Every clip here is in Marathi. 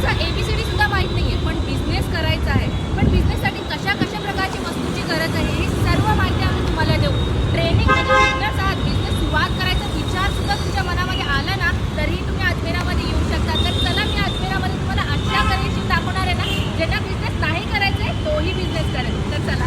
बिझनेसचा एबीसीडी सुद्धा माहीत नाही आहे पण बिझनेस करायचा आहे. पण बिझनेससाठी कशा कशा प्रकारची वस्तूची गरज आहे ही सर्व माहिती आम्ही तुम्हाला देऊ. ट्रेनिंगमध्ये बिझनेस आहात बिझनेस सुरुवात करायचा विचार सुद्धा तुमच्या मनामध्ये आला ना तरीही तुम्ही अजमेरामध्ये येऊ शकता. तर चला मी अजमेरामध्ये तुम्हाला अशा कलेक्शन दाखवणार आहे ना ज्यांना बिझनेस नाही करायचा आहे तोही बिझनेस करेल तर चला.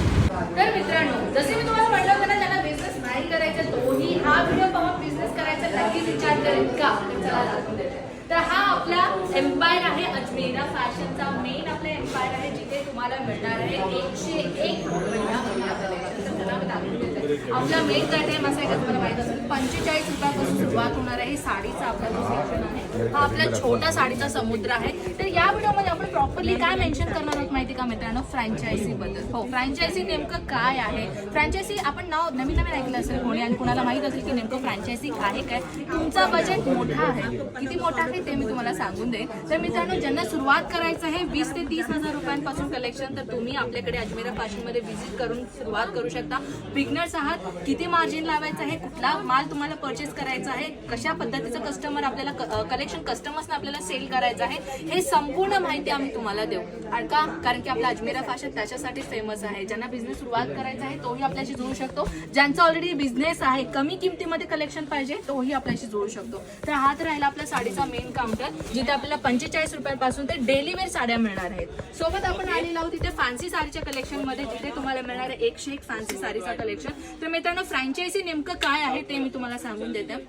तर मित्रांनो जसे मी तुम्हाला म्हटलं होतं ना ज्यांना बिझनेस नाही करायचा तोही हा व्हिडिओ पाहून बिझनेस करायचा नक्कीच विचार करेल का? तर चला दाखवून देते तर हा आपला एम्पायर आहे अजमेरा फॅशनचा मेन आपला एम्पायर आहे जिथे तुम्हाला मिळणार आहे एकशे एक आपला मेन रेट आहे का? तुम्हाला माहीत असेल पंचेचाळीस रुपयापासून सुरुवात होणार आहे साडीचा आपला जो सेक्शन आहे. हा आपला छोटा साडीचा समुद्र आहे. तर या व्हिडिओमध्ये आपण प्रॉपरली काय मेन्शन करणार आहोत माहिती का मित्रांनो? फ्रँचायझी बद्दल हो फ्रँचायझी नेमकं काय आहे? फ्रँचायझी आपण नाव नवीन नवीन ऐकलं असेल कोणी आणि कुणाला माहीत असेल की नेमकं फ्रँचायझी आहे काय. तुमचा बजेट मोठा आहे. किती मोठा आहे ते मी तुम्हाला सांगून दे तर मित्रांनो ज्यांना सुरुवात करायचं आहे वीस ते तीस हजार रुपयांपासून कलेक्शन तर तुम्ही आपल्याकडे अजमेरा फॅशनमध्ये व्हिजिट करून सुरुवात करू शकता. बिगनर्स आहात किती मार्जिन लावायचं आहे कुठला माल तुम्हाला परचेस करायचा आहे कशा पद्धतीचं कस्टमर आपल्याला कलेक्शन कस्टमर्सना आपल्याला सेल करायचं आहे हे संपूर्ण माहिती आम्ही तुम्हाला देऊ. आणि का? कारण की आपला अजमेरा फॅशन त्याच्यासाठी फेमस आहे. ज्यांना बिझनेस सुरुवात करायचा आहे तोही आपल्याशी जोडू शकतो. ज्यांचा ऑलरेडी बिझनेस आहे कमी किमतीमध्ये कलेक्शन पाहिजे तोही आपल्याशी जोडू शकतो. तर हात राहिला आपला साडीचा मेन काउंटर जिथे आपल्याला पंचेचाळीस रुपयापासून ते डेली वेअर साड्या मिळणार आहेत. सोबत आपण आलेलो आहोत तिथे फॅन्सी साडीच्या कलेक्शनमध्ये जिथे तुम्हाला मिळणार आहे एकशे एक फॅन्सी साडीचा कलेक्शन तर मित्रांनो फ्रँचायझी नेमकं काय आहे ते मी तुम्हाला सांगून देते.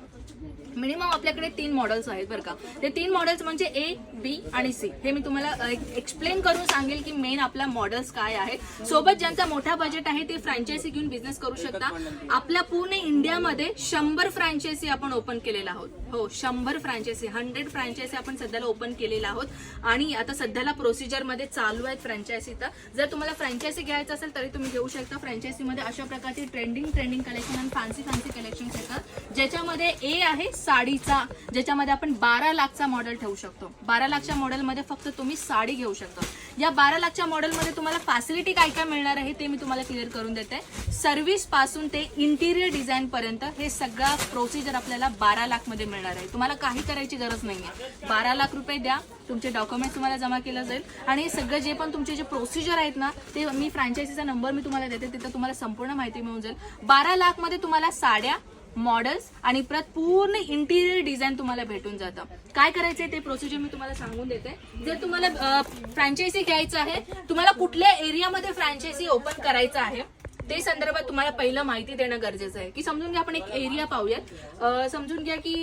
मिनिमम आपल्याकडे तीन मॉडेल्स आहेत बरं का. ते तीन मॉडेल्स म्हणजे ए बी आणि सी. हे मी तुम्हाला एक्सप्लेन करून सांगेल की मेन आपला मॉडेल्स काय आहे सोबत ज्यांचा मोठा बजेट आहे ते फ्रँचायसी घेऊन बिझनेस करू शकता. आपल्या पूर्ण इंडियामध्ये शंभर फ्रँचायसी आपण ओपन केलेला आहोत. हो शंभर फ्रँचायसी हंड्रेड फ्रँचायसी आपण सध्याला ओपन केलेला आहोत. आणि आता सध्याला प्रोसिजरमध्ये चालू आहेत फ्रँचायसी तर जर तुम्हाला फ्रँचायसी घ्यायचं असेल तरी तुम्ही घेऊ शकता. फ्रँचायसीमध्ये अशा प्रकारचे ट्रेंडिंग ट्रेंडिंग कलेक्शन आणि फॅन्सी फॅन्सी कलेक्शन येतात. ज्याच्यामध्ये ए आहे साडीचा. ज्याच्यामध्ये आपण बारा लाखचा मॉडेल ठेवू शकतो. बारा लाखच्या मॉडेलमध्ये फक्त तुम्ही साडी घेऊ शकता. या बारा लाखच्या मॉडेलमध्ये तुम्हाला फॅसिलिटी काय काय मिळणार आहे ते मी तुम्हाला क्लिअर करून देते. सर्व्हिसपासून ते इंटिरियर डिझाईन पर्यंत हे सगळा प्रोसिजर आपल्याला बारा लाखमध्ये मिळणार आहे. तुम्हाला काही करायची गरज नाही आहे बारा लाख रुपये द्या तुमचे डॉक्युमेंट्स तुम्हाला जमा केलं जाईल. आणि हे सगळं जे पण तुमचे जे प्रोसिजर आहेत ना ते मी फ्रँचायझीचा नंबर मी तुम्हाला देते तिथं तुम्हाला संपूर्ण माहिती मिळून जाईल. बारा लाखमध्ये तुम्हाला साड्या मॉडेल्स आणि परत पूर्ण इंटिरियर डिझाईन तुम्हाला भेटून जातं. काय करायचंय ते प्रोसिजर मी तुम्हाला सांगून देते. जर तुम्हाला फ्रँचायझी घ्यायचं आहे तुम्हाला कुठल्या एरियामध्ये फ्रँचायझी ओपन करायचं आहे ते संदर्भात तुम्हाला पहिलं माहिती देणं गरजेचं आहे. की समजून घ्या आपण एक एरिया पाहूयात. समजून घ्या की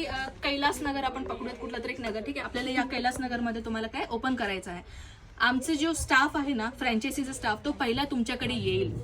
कैलास नगर आपण पकडूयात कुठला तरी एक नगर ठीक आहे? आपल्याला या कैलास नगरमध्ये तुम्हाला काय ओपन करायचं आहे. आमचं जो स्टाफ आहे ना फ्रँचायसीचा स्टाफ तो पहिला तुमच्याकडे येईल.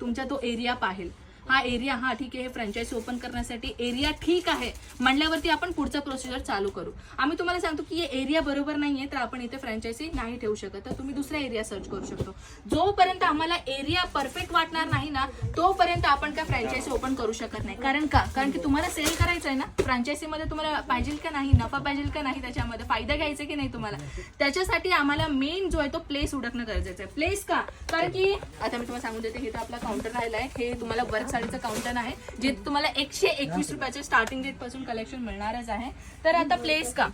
तुमचा तो एरिया पाहेल. हा एरिया हा ठीक आहे हे फ्रँचायसी ओपन करण्यासाठी एरिया ठीक आहे. म्हणल्यावरती आपण पुढचा प्रोसिजर चालू करू. आम्ही तुम्हाला सांगतो की हे एरिया बरोबर नाहीये तर आपण इथे फ्रँचायसी नाही ठेवू शकत. तर तुम्ही दुसरा एरिया सर्च करू शकतो. जोपर्यंत आम्हाला एरिया परफेक्ट वाटणार नाही ना तोपर्यंत आपण काय फ्रँचायझी ओपन करू शकत नाही. कारण का? कारण की तुम्हाला सेल करायचं आहे ना फ्रँचायझीमध्ये तुम्हाला पाहिजे का नाही नफा पाहिजे का नाही त्याच्यामध्ये फायदा घ्यायचा की नाही तुम्हाला? त्याच्यासाठी आम्हाला मेन जो आहे तो प्लेस उडकणं गरजेचं आहे. प्लेस का? कारण की आता मी तुम्हाला सांगून देते हे तर आपला काउंटर राहिला आहे हे तुम्हाला वर्क साडीचं काउंटन आहे जे तुम्हाला एकशे एकवीस रुपयाचे स्टार्टिंग रेटपासून कलेक्शन मिळणारच आहे. तर आता प्लेस का?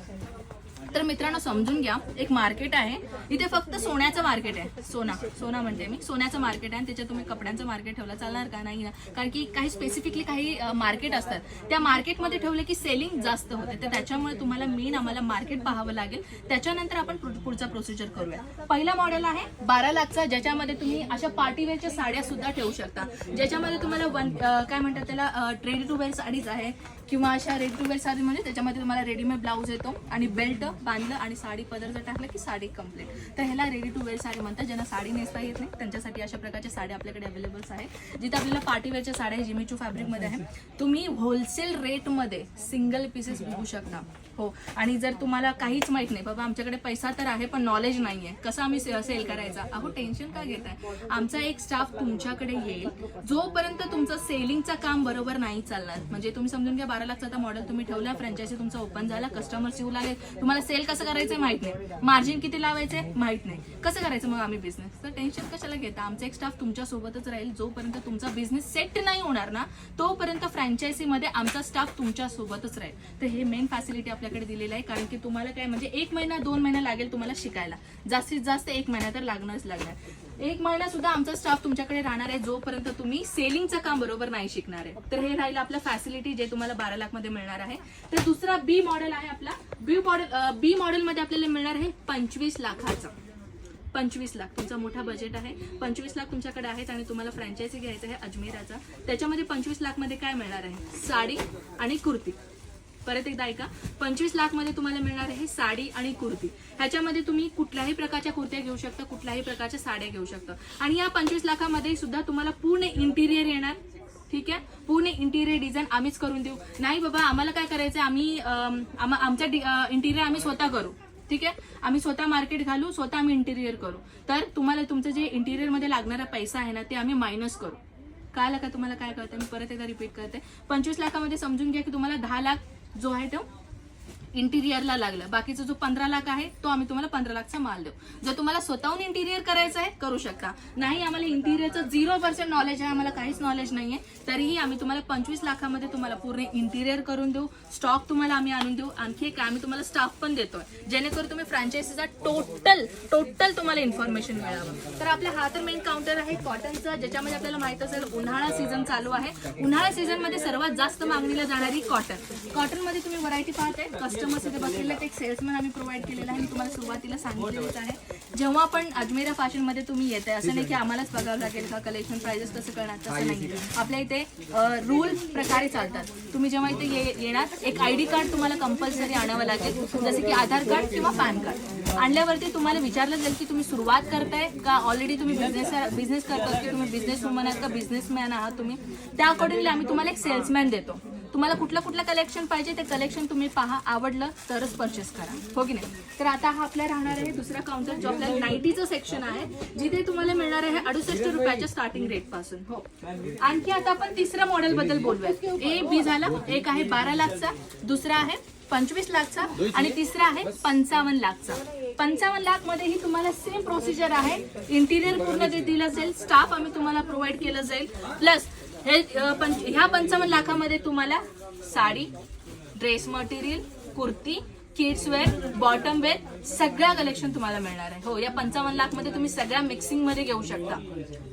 तर मित्रांनो समजून घ्या. एक मार्केट आहे. इथे फक्त सोन्याचं मार्केट आहे. सोना. सोना म्हणते मी. सोन्याचं मार्केट आहे आणि त्याच्यात तुम्ही कपड्यांचं मार्केट ठेवलं. चालणार का? नाही ना. कारण की काही स्पेसिफिकली काही मार्केट असतात. त्या मार्केटमध्ये ठेवले की सेलिंग जास्त होते. तर त्याच्यामुळे तुम्हाला मेन आम्हाला मार्केट पाहावं लागेल. त्याच्यानंतर आपण पुढचा प्रोसिजर करूया. पहिला मॉडेल आहे बारा लाखचा ज्याच्यामध्ये तुम्ही अशा पार्टीवेअरच्या साड्या सुद्धा ठेवू शकता. ज्याच्यामध्ये तुम्हाला वन काय म्हणतात त्याला रेडी टू वेअर साडीज आहे. किंवा अशा रेडी टू वेअर साडी म्हणजे त्याच्यामध्ये तुम्हाला रेडीमेड ब्लाऊज येतो आणि बेल्ट बांधलं आणि साडी पदर जर टाकलं की साडी कंप्लीट तर ह्याला रेडी टू वेअर साडी म्हणतात ज्यांना साडी नेसता येत नाही त्यांच्यासाठी अशा प्रकारच्या साड्या आपल्याकडे अवेलेबल्स आहे जिथे आपल्याला पार्टीवेअरच्या साड्या जिमीचू फॅब्रिकमध्ये आहे. तुम्ही होलसेल रेटमध्ये सिंगल पीसेस बघू शकता. हो. आणि जर तुम्हाला काहीच माहीत नाही बाबा आमच्याकडे पैसा तर आहे पण नॉलेज नाही आहे कसं आम्ही सेल करायचा? अहो टेन्शन का घेत आहे आमचा एक स्टाफ तुमच्याकडे येईल. जोपर्यंत तुमचं सेलिंगचं काम बरोबर नाही चालणार म्हणजे तुम्ही समजून घ्या बारा लाखचा आता मॉडेल तुम्ही ठेवला फ्रँचायझी तुमचा ओपन झाला कस्टमर्स येऊ लागले. तुम्हाला सेल कसं करायचं माहीत नाही. मार्जिन किती लावायचे माहीत नाही. कसं करायचं मग आम्ही बिझनेस तर टेन्शन कशाला घेता? आमचा एक स्टाफ तुमच्यासोबतच राहील. जोपर्यंत तुमचा बिझनेस सेट नाही होणार ना तोपर्यंत फ्रँचायझीमध्ये आमचा स्टाफ तुमच्यासोबतच राहील. तर हे मेन फॅसिलिटी आपल्या आपल्याकडे दिलेला आहे कारण की तुम्हाला काय म्हणजे एक महिना दोन महिना लागेल तुम्हाला शिकायला. जास्तीत जास्त एक महिना तर लागणारच लागणार. एक महिना सुद्धा आमचा स्टाफ तुमच्याकडे राहणार आहे जोपर्यंत तुम्ही सेलिंगचं काम बरोबर नाही शिकणार आहे. तर हे राहिलं आपलं फॅसिलिटी जे तुम्हाला बारा लाखमध्ये मिळणार आहे. तर दुसरा बी मॉडेल आहे आपला. बी मॉडेल बी मॉडेलमध्ये आपल्याला मिळणार आहे पंचवीस लाखाचा. पंचवीस लाख. तुमचा मोठा बजेट आहे. पंचवीस लाख तुमच्याकडे आहेत आणि तुम्हाला फ्रँचायझी घ्यायचं आहे अजमेराचा. त्याच्यामध्ये पंचवीस लाखमध्ये काय मिळणार आहे? साडी आणि कुर्ती. परत एकदा ऐका. पंचवीस लाखमध्ये तुम्हाला मिळणार आहे साडी आणि कुर्ती. ह्याच्यामध्ये तुम्ही कुठल्याही प्रकारच्या कुर्त्या घेऊ शकता कुठल्याही प्रकारच्या साड्या घेऊ शकता. आणि या पंचवीस लाखामध्ये सुद्धा तुम्हाला पूर्ण इंटिरियर येणार. ठीक आहे? पूर्ण इंटिरियर डिझाईन आम्हीच करून देऊ. नाही बाबा आम्हाला काय करायचं आम्ही अम, आमच्या इंटिरियर आम्ही स्वतः करू. ठीक आहे? आम्ही स्वतः मार्केट घालू स्वतः आम्ही इंटिरियर करू. तर तुम्हाला तुमचं जे इंटिरियरमध्ये लागणारा पैसा आहे ना ते आम्ही मायनस करू. काय का तुम्हाला काय करते मी परत एकदा रिपीट करते. पंचवीस लाखामध्ये समजून घ्या की तुम्हाला दहा लाख जो आहे तो इंटिरियरला लागलं. बाकीचा जो पंधरा लाख आहे तो आम्ही तुम्हाला पंधरा लाखचा माल देऊ. जर तुम्हाला स्वतःहून इंटिरियर करायचं आहे करू शकता. नाही आम्हाला इंटिरियरचं झिरो पर्सेंट नॉलेज आहे आम्हाला काहीच नॉलेज नाही आहे तरीही आम्ही तुम्हाला पंचवीस लाखामध्ये तुम्हाला पूर्ण इंटिरियर करून देऊ. स्टॉक तुम्हाला आम्ही आणून देऊ. आणखी एक आम्ही तुम्हाला स्टाफ पण देतोय. जेणेकरून तुम्ही फ्रँचायसीचा टोटल टोटल तुम्हाला इन्फॉर्मेशन मिळावं. तर आपला हा तर मेन काउंटर आहे कॉटनचा ज्याच्यामध्ये आपल्याला माहीत असेल उन्हाळा सीझन चालू आहे. उन्हाळा सीझनमध्ये सर्वात जास्त मागणीला जाणारी कॉटन कॉटनमध्ये तुम्ही व्हरायटी पाहताय कस्टमर्स इथे बसलेले. एक सेल्समॅन आम्ही प्रोव्हाइड केलेला आहे. मी तुम्हाला सुरुवातीला सांगितलेलंच आहे. जेव्हा पण अजमेरा फॅशनमध्ये तुम्ही येत आहे असं नाही की आम्हालाच बघावं लागेल का कलेक्शन प्राइजेस कसं करणार तसं नाही आपल्या इथे रूल प्रकारे चालतात. तुम्ही जेव्हा इथे ये- येणार एक आयडी कार्ड तुम्हाला कंपल्सरी आणावं लागेल. जसे की आधार कार्ड किंवा पॅन कार्ड आणल्यावरती तुम्हाला विचारलं जाईल की तुम्ही सुरुवात करताय का? ऑलरेडी तुम्ही बिझनेस बिझनेस करतात की तुम्ही बिझनेस वुमन आहात का? बिझनेसमॅन आहात तुम्ही. त्या अकॉर्डिंगली आम्ही तुम्हाला एक सेल्समॅन देतो. तुम्हाला कुठलं कुठलं कलेक्शन पाहिजे ते कलेक्शन तुम्ही पहा. आवडलं तरच परचेस करा. हो की नाही? तर आता हा आपला राहणार आहे दुसरा काउंटर जो आपल्या नाईटीचं सेक्शन आहे जिथे तुम्हाला मिळणार आहे अडुसष्ट रुपयाच्या स्टार्टिंग रेटपासून. हो. आणखी आता आपण तिसऱ्या मॉडेल बद्दल बोलूया ए बी झाला एक आहे बारा लाखचा दुसरा आहे पंचवीस लाखचा आणि तिसरा आहे पंचावन्न लाखचा. पंचावन्न लाख मध्येही तुम्हाला सेम प्रोसिजर आहे. इंटिरियर पूर्ण दिलं जाईल स्टाफ आम्ही तुम्हाला प्रोव्हाइड केलं जाईल. प्लस हे पंच- ह्या पंचावन्न लाखामध्ये तुम्हाला sari dress material kurti kids wear bottom wear सगळ्या कलेक्शन तुम्हाला मिळणार आहे. हो या पंचावन्न लाखमध्ये तुम्ही सगळ्या मिक्सिंगमध्ये घेऊ शकता.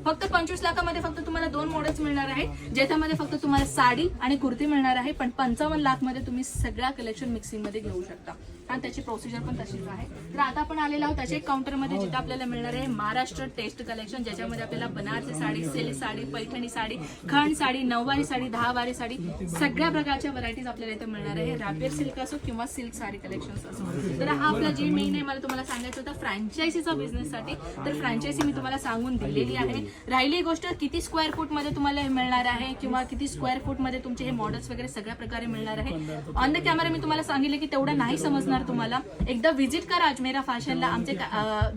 फक्त पंचवीस लाखामध्ये फक्त तुम्हाला दोन मॉडेल्स मिळणार आहे ज्याच्यामध्ये फक्त तुम्हाला साडी आणि कुर्ती मिळणार आहे पण पंचावन्न लाखमध्ये तुम्ही सगळ्या कलेक्शन मिक्सिंगमध्ये घेऊ शकता. आणि त्याची प्रोसिजर पण तशीच आहे. तर आता आपण आलेलो आहोत त्याच्या काउंटरमध्ये जिथे आपल्याला मिळणार आहे महाराष्ट्र टेस्ट कलेक्शन ज्याच्यामध्ये आपल्याला बनारसी साडी सिल्क साडी पैठणी साडी खण साडी नऊवारी साडी दहावारी साडी सगळ्या प्रकारच्या व्हरायटीज आपल्याला इथे मिळणार आहे. रॅपियर सिल्क असो किंवा सिल्क साडी कलेक्शन असो. तर हा आपला जे मेन आहे मला तुम्हाला सांगायचं होतं फ्रँचायझीचा बिझनेससाठी तर फ्रँचायझी मी तुम्हाला सांगून दिलेली आहे. राहिली गोष्ट किती स्क्वेअर फूटमध्ये तुम्हाला हे मिळणार आहे किंवा किती स्क्वेअर फूटमध्ये तुमचे हे मॉडेल्स वगैरे सगळ्या प्रकारे मिळणार आहे? ऑन द कॅमेरा मी तुम्हाला सांगितलं की तेवढं नाही समजणार तुम्हाला. एकदा व्हिजिट करा अजमेरा फॅशनला. आमचे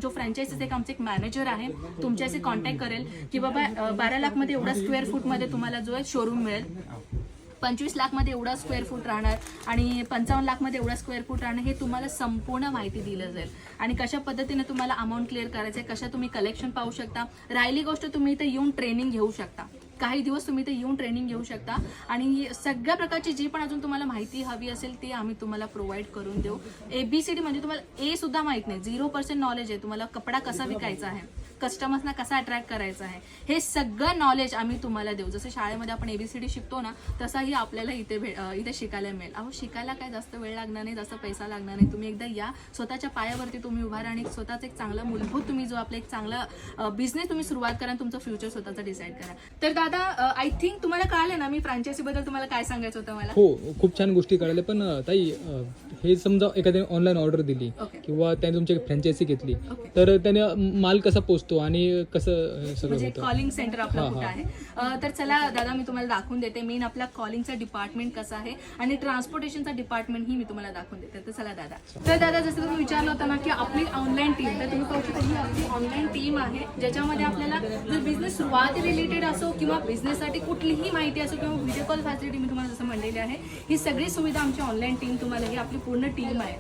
जो फ्रँचायसीचे एक आमचे एक मॅनेजर आहे. तुमच्याशी कॉन्टॅक्ट करेल की बाबा बारा लाखमध्ये एवढा स्क्वेअर फूटमध्ये तुम्हाला जो आहे शोरूम मिळेल. पंचवीस लाखमध्ये एवढा स्क्वेअर फूट राहणार आणि पंचावन्न लाखमध्ये एवढा स्क्वेअर फूट राहणार हे तुम्हाला संपूर्ण माहिती दिलं जाईल. आणि कशा पद्धतीने तुम्हाला अमाऊंट क्लिअर करायचं आहे कशा तुम्ही कलेक्शन पाहू शकता राहिली गोष्ट तुम्ही इथे येऊन ट्रेनिंग घेऊ शकता. काही दिवस तुम्ही इथे येऊन ट्रेनिंग घेऊ शकता. आणि सगळ्या प्रकारची जी पण अजून तुम्हाला माहिती हवी असेल ती आम्ही तुम्हाला प्रोव्हाइड करून देऊ. एबीसीडी म्हणजे तुम्हाला ए सुद्धा माहीत नाही. झिरो पर्सेंट नॉलेज आहे. तुम्हाला कपडा कसा विकायचा आहे. कस्टमर्सना कसा अट्रॅक्ट करायचा आहे? हे सगळं नॉलेज आम्ही तुम्हाला देऊ. जसं शाळेमध्ये आपण एबीसीडी शिकतो ना तसाही आपल्याला इथे भे- इथे शिकायला मिळेल. अहो शिकायला काय जास्त वेळ लागणार नाही जास्त पैसा लागणार नाही. तुम्ही एकदा या स्वतःच्या पायावरती तुम्ही उभा राहा आणि स्वतःच एक चांगला मूलभूत तुम्ही जो आपला एक चांगला बिझनेस तुम्ही सुरुवात करा तुमचं फ्युचर स्वतःचं डिसाईड करा. तर दादा आय थिंक तुम्हाला कळालं ना मी फ्रँचायसी बद्दल तुम्हाला काय सांगायचं होतं मला? हो खूप छान गोष्टी कळाल्या. पण ताई हे समजा एखाद्याने ऑनलाईन ऑर्डर दिली किंवा त्याने तुमची फ्रँचायसी घेतली. तर त्याने माल कसा पोचतो आणि कसं सगळं म्हणजे होतं. कॉलिंग सेंटर आपलं हा, कुठं हा. आहे? अं, तर चला दादा मी तुम्हाला दाखवून देते. मेन आपला कॉलिंगचा डिपार्टमेंट कसं आहे आणि ट्रान्सपोर्टेशनचा डिपार्टमेंट ही मी तुम्हाला दाखवून देते. तर चला दादा. तर दादा जसं तुम्ही विचारलं होतं ना की आपली ऑनलाईन टीम तर तुम्ही पाहू शकता ही आपली ऑनलाईन टीम आहे. ज्याच्यामध्ये आपल्याला जर बिझनेस सुरुवाती रिलेटेड असो किंवा बिझनेससाठी कुठलीही माहिती असो किंवा व्हिडिओ कॉल फॅसिलिटी मी तुम्हाला जसं म्हणलेली आहे ही सगळी सुविधा आमची ऑनलाईन टीम तुम्हाला ही आपली पूर्ण टीम आहे.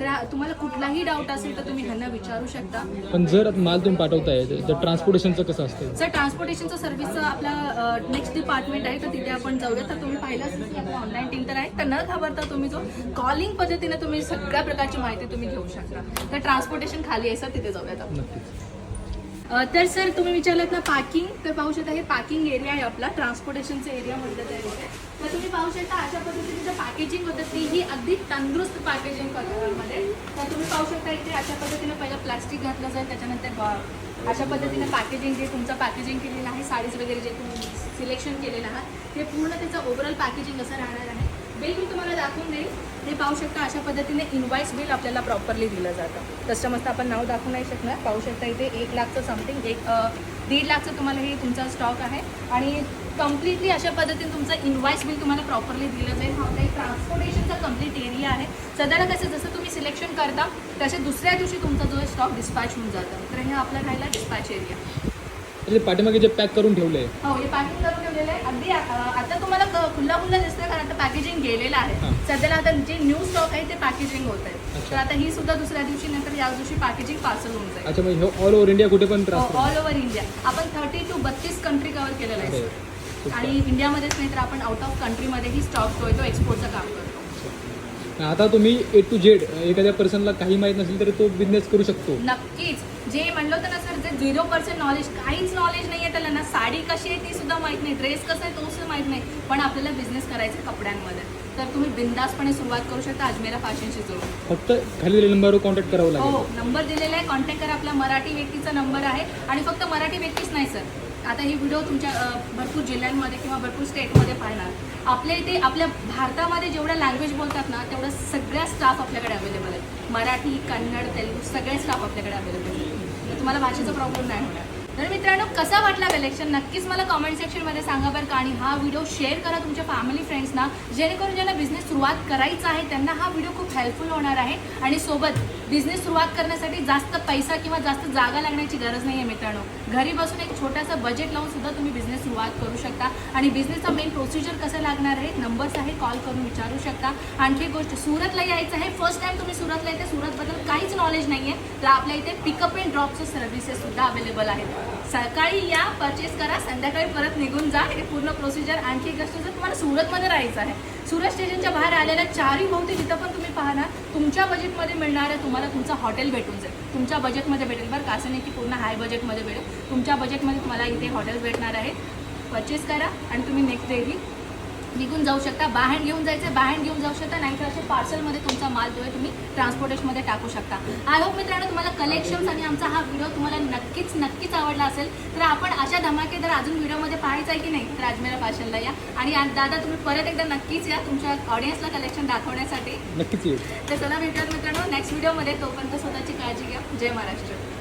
तर तुम्हाला कुठलाही डाऊट असेल तर तुम्ही ह्यांना विचारू शकता. पण जर माल तुम्ही पाठवताय तर ट्रान्सपोर्टेशनचं कसं असतं? सर ट्रान्सपोर्टेशनचं सर्व्हिसचं आपला नेक्स्ट डिपार्टमेंट आहे तर तिथे आपण जाऊया तर तुम्ही पाहिलं असेल की आपला ऑनलाईन टीम तर आहे. तर न घाबरता तुम्ही जो कॉलिंग पद्धतीने तुम्ही सगळ्या प्रकारची माहिती तुम्ही घेऊ शकता. तर ट्रान्सपोर्टेशन खाली आहे सर तिथे जाऊयात आपण. तर सर तुम्ही विचारलात ना पार्किंग तर पाहू शकता हे पार्किंग एरिया आहे आपला ट्रान्सपोर्टेशनचा एरिया म्हटलं तर इथे. तर तुम्ही पाहू शकता अशा पद्धतीचं पॅकेजिंग होतं ती ही अगदी तंदुरुस्त पॅकेजिंगमध्ये तर तुम्ही पाहू शकता इथे अशा पद्धतीनं पहिलं प्लास्टिक घातलं जाईल त्याच्यानंतर अशा पद्धतीनं पॅकेजिंग जे तुमचं पॅकेजिंग केलेलं आहे साडीज वगैरे जे तुम्ही सिलेक्शन केलेलं आहात ते पूर्ण त्याचं ओव्हरऑल पॅकेजिंग असं राहणार आहे बिल मी तुम्हाला दाखवून देईल. हे पाहू शकता अशा पद्धतीने इनवाईस बिल आपल्याला प्रॉपरली दिलं जातं. कस्टमरचं आपण नाव दाखवू नाही शकणार. पाहू शकता इथे एक लाखचं समथिंग एक दीड लाखचं तुम्हाला हे तुमचा स्टॉक आहे. आणि कम्प्लिटली अशा पद्धतीने तुमचं इनवाईस बिल तुम्हाला प्रॉपरली दिलं जाईल. हा काही ट्रान्सपोर्टेशनचा कंप्लीट एरिया आहे. साधारण कसं जसं तुम्ही सिलेक्शन करता तसे दुसऱ्या दिवशी तुमचा जो स्टॉक डिस्पॅच होऊन जातं. तर हे आपला राहिला डिस्पॅच एरिया म्हणजे पाठीमागे जे पॅक करून ठेवलंय हो हे पॅकिंग करून ठेवलेलं आहे. अगदी आता तुम्हाला क- खुल्ला खुल्ला दिसतंय कारण आता पॅकेजिंग गेलेलं आहे. सध्याला आता जे न्यू स्टॉक आहे ते पॅकेजिंग होत आहे. अच्छा. तर आता ही सुद्धा दुसऱ्या दिवशी नंतर या दिवशी पॅकेजिंग पार्सल होऊन जाईल. अच्छा म्हणजे हे ऑल ओव्हर इंडिया कुठे पण ट्रान्सफर ऑल ओव्हर इंडिया आपण थर्टी टू बत्तीस कंट्री कव्हर केलेलं आहे. खूप आणि इंडियामध्येच नाही तर आपण आउट ऑफ कंट्रीमध्येही स्टॉक जो आहे तो एक्सपोर्टचं काम करतो. आता तुम्ही ए टू जेड एखाद्या पर्सनला काही माहीत नसेल तर तो बिझनेस करू शकतो. नक्कीच. जे म्हणलं होतं ना सर जे झिरो पर्सेंट नॉलेज काहीच नॉलेज नाही आहे त्याला ना साडी कशी आहे ती सुद्धा माहीत नाही ड्रेस कसा आहे तो सुद्धा माहीत नाही पण आपल्याला बिझनेस करायचा कपड्यांमध्ये. तर तुम्ही बिंदासपणे सुरुवात करू शकता अजमेरा फॅशनशी जोडून फक्त खाली दिलेल्या नंबरवर कॉन्टॅक्ट करावं हो लागेल नंबर दिलेला आहे कॉन्टॅक्ट करा. आपला मराठी व्यक्तीचा नंबर आहे. आणि फक्त मराठी व्यक्तीच नाही सर. आता ही व्हिडिओ तुमच्या अ, भरपूर जिल्ह्यांमध्ये किंवा भरपूर स्टेटमध्ये पाहणार. आपल्या इथे आपल्या भारतामध्ये जेवढ्या लँग्वेज बोलतात ना तेवढा सगळ्या स्टाफ आपल्याकडे अवेलेबल आहे मराठी कन्नड तेलुगू सगळे स्टाफ आपल्याकडे अवेलेबल आहे तुम्हाला भाषेचा प्रॉब्लेम नाही होणार. तर मित्रांनो कसा वाटला कलेक्शन नक्कीच मला कमेंट सेक्शनमध्ये सांगा बरं का आणि हा व्हिडिओ शेअर करा तुमच्या फॅमिली फ्रेंड्सना जेणेकरून ज्यांना बिझनेस सुरुवात करायचा आहे त्यांना हा व्हिडिओ खूप हेल्पफुल होणार आहे. आणि सोबत बिझनेस सुरुवात करण्यासाठी जास्त पैसा किंवा जास्त जागा लागण्याची गरज नाही आहे मित्रांनो. घरी बसून एक छोटासा बजेट लावून सुद्धा तुम्ही बिझनेस सुरुवात करू शकता. आणि बिझनेसचा मेन प्रोसिजर कसं लागणार आहे? नंबर्स आहे कॉल करून विचारू शकता. आणखी गोष्ट सुरतला यायचं आहे. फर्स्ट टाइम तुम्ही सुरतला येते सुरतबद्दल काहीच नॉलेज नाही आहे तर आपल्या इथे पिकअप अँड ड्रॉपचे सर्व्हिसेस सुद्धा अवेलेबल आहेत. सकाळी या परचेस करा संध्याकाळी परत निघून जा. हे पूर्ण प्रोसिजर आणखी एक गोष्ट जर तुम्हाला सुरतमध्ये राहायचं आहे सुरत स्टेशनच्या बाहेर आलेल्या चारही भोवती जिथं पण तुम्ही पाहणार. तुमच्या बजेटमध्ये मिळणाऱ्या तुम्हाला तुमचं हॉटेल भेटून जाईल. तुमच्या बजेटमध्ये भेटेल. बरं का असं नाही की पूर्ण हाय बजेटमध्ये भेटेल. तुमच्या बजेटमध्ये तुम्हाला इथे हॉटेल भेटणार आहेत परचेस करा आणि तुम्ही नेक्स्ट डेही निघून जाऊ शकता. बाहेर घेऊन जायचं बाहेर घेऊन जाऊ शकता. नाहीतर असे पार्सलमध्ये तुमचा माल जो आहे तुम्ही ट्रान्सपोर्टेशनमध्ये टाकू शकता. आय होप मित्रांनो तुम्हाला कलेक्शन्स आणि आमचा हा व्हिडिओ तुम्हाला नक्कीच नक्कीच आवडला असेल तर आपण अशा धमाकेदार अजून व्हिडिओमध्ये पाहायचं आहे की नाही? तर अजमेरा फॅशनला या. आणि दादा तुम्ही परत एकदा नक्कीच या तुमच्या ऑडियन्सला कलेक्शन दाखवण्यासाठी. नक्कीच तर चला भेटूयात मित्रांनो नेक्स्ट व्हिडिओमध्ये तोपर्यंत स्वतःची काळजी घ्या. जय महाराष्ट्र.